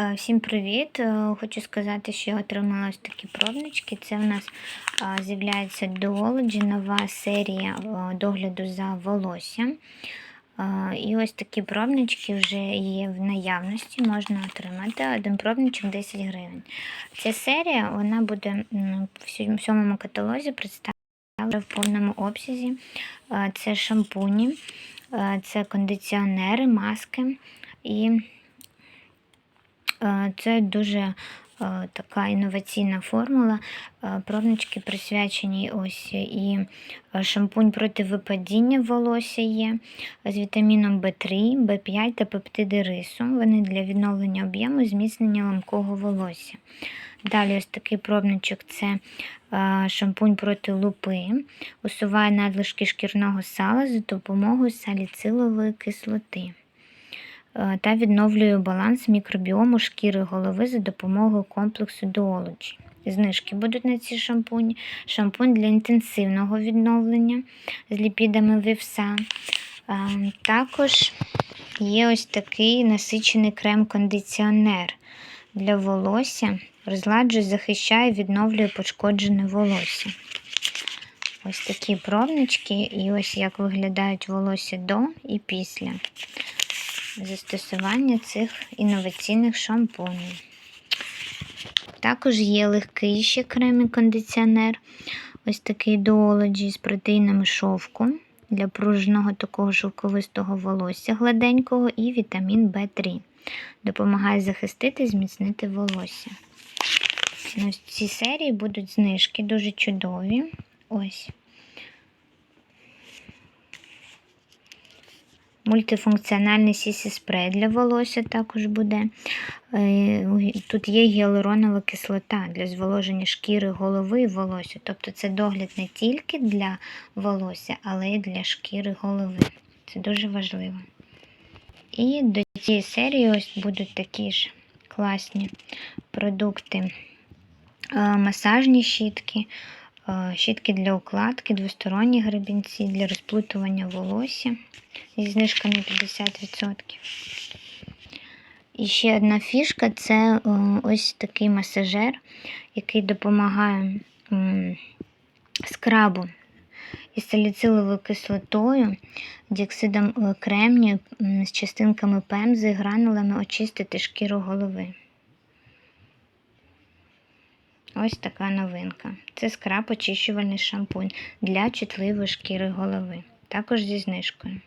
Е, Всім привіт! Е, Хочу сказати, що я отримала ось такі пробнички. Це в нас е, з'являється Duology, нова серія догляду за волоссям. І ось такі пробнички вже є в наявності, можна отримати. Один пробничок 10 гривень. Ця серія вона буде в сьо- в сьомому каталозі представлена в повному обсязі. Це шампуні, це кондиціонери, маски і Це дуже така інноваційна формула. Пробнички присвячені ось і шампунь проти випадіння волосся є з вітаміном В3, В5 та пептиди рису. Вони для відновлення об'єму зміцнення ламкого волосся. Далі ось такий пробничок це шампунь проти лупи, усуває надлишки шкірного сала за допомогою саліцилової кислоти та відновлює баланс мікробіому шкіри голови за допомогою комплексу Duology. Знижки будуть на ці шампуні. Шампунь для інтенсивного відновлення з ліпідами вівса. Е, Також є ось такий насичений крем-кондиціонер для волосся. Розладжує, захищає, відновлює пошкоджене волосся. Ось такі пробнички, і ось як виглядають волосся до і після застосування цих інноваційних шампунів. Також є легкий ще крем і кондиціонер. Ось такий Duology з протеїнами шовку для пружного такого шовковистого волосся гладенького і вітамін В3. Допомагає захистити зміцнити волосся. На ось цій серії будуть знижки дуже чудові. Ось. Мультифункціональний сісі спрей для волосся також буде. Е, Тут є гіалуронова кислота для зволоження шкіри голови і волосся. Тобто це догляд не тільки для волосся, але й для шкіри голови. Це дуже важливо. І до цієї серії ось будуть такі ж класні продукти. Е, Масажні щітки, щітки для укладки, двосторонні гребінці для розплутування волосся зі знижками 50%. І ще одна фішка це е, ось такий масажер, який допомагає скрабу із саліциловою кислотою, діоксидом е, кремнію з частинками пемзи гранулами очистити шкіру голови. Ось така новинка. Це скраб очищувальний шампунь для чутливої шкіри голови. Також зі знижкою.